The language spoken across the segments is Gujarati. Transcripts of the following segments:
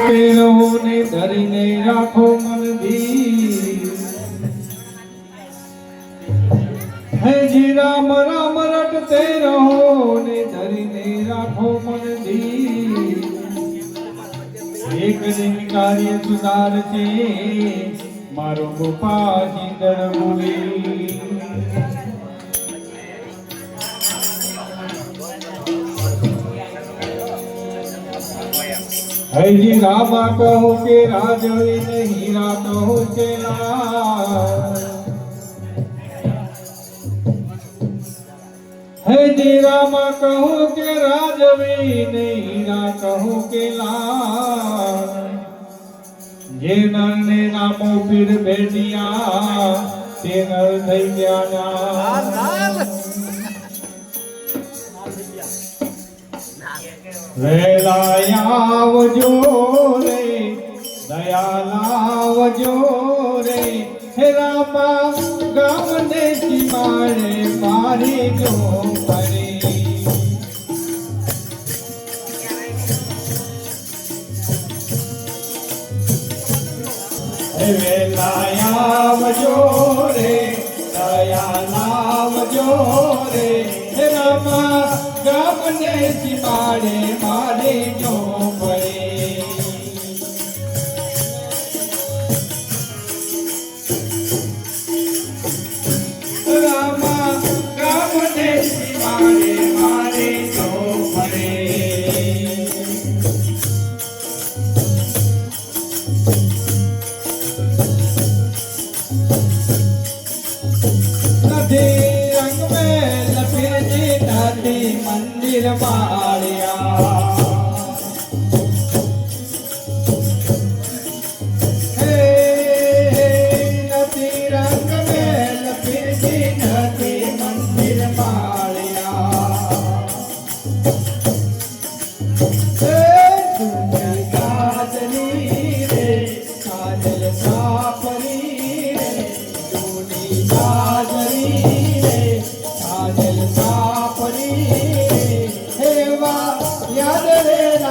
તેરોને ધરીને રાખો મનથી હે જી રામ રામ રટતે રહો ને ધરીને રાખો મારો ગોપા ચિંદર हरी रामा कहो के राज नहीं रा कहो के हरी रामा कहो के राज नहीं रा कहो के ये नन्हे ने नामो फिर बेटिया ते नर थी ज्ञाना ના વેલા આવજો રે દયાલાવજો રે, હે રામા, ગામને સીમાડે મારી જો પરી. હે વેલા આવજો રે દયા લાવજો રે ગામને સીમાડે મારે જો. Maya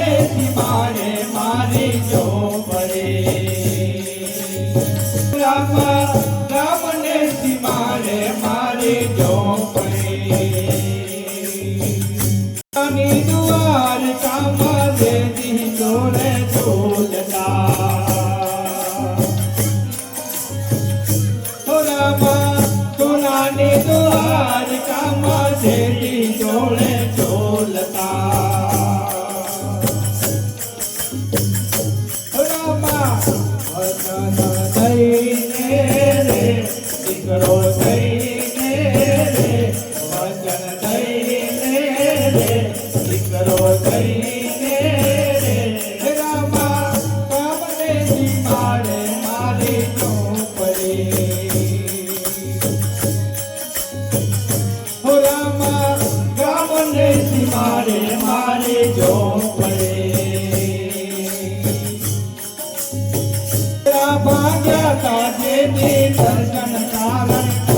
રાખીને રામા આવજો ઓ રામા યાદ રે રાખીને વેલા આવજો દયાવજો રે દયા લાવજો રે એ આમાં ગામને સીમાડે મારી જો પડે. રામા ગામને સીમાડે મારી જો પડે. ની દુઆર કામ દેતી જોડે ઝૂલતા તે દર્શન કારણ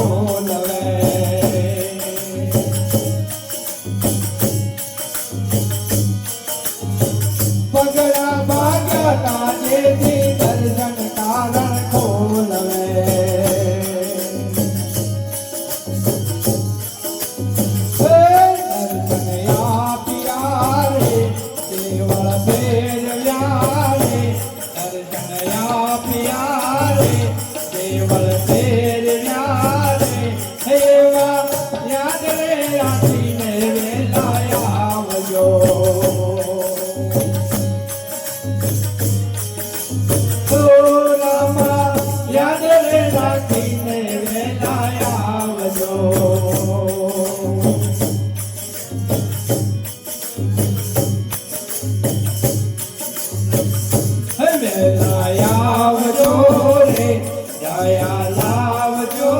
દયા લાવજો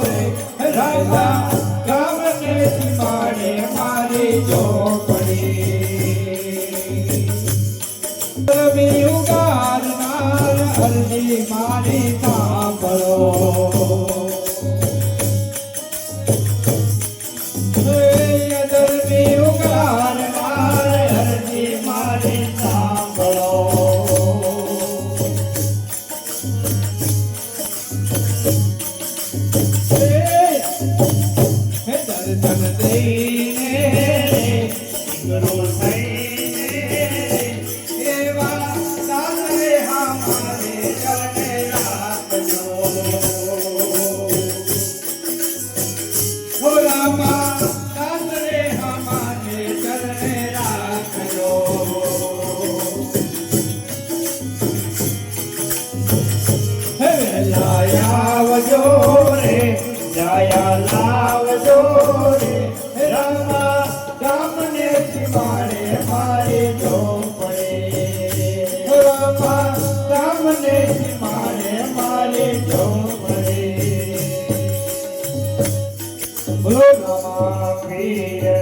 રે રાજા ગામને સીમાડે મારી ઝોપડી રવિ ઉગારનાર અરજી મારી સાંભળો. દર્શન દઈને ગુરુ થઈને છાયા લાવજો રે રમા ગામને ચીમાડે મારે જો પડે રમા ગામને ચીમાડે મારે જો પડે બોલો, રમા, પ્રિય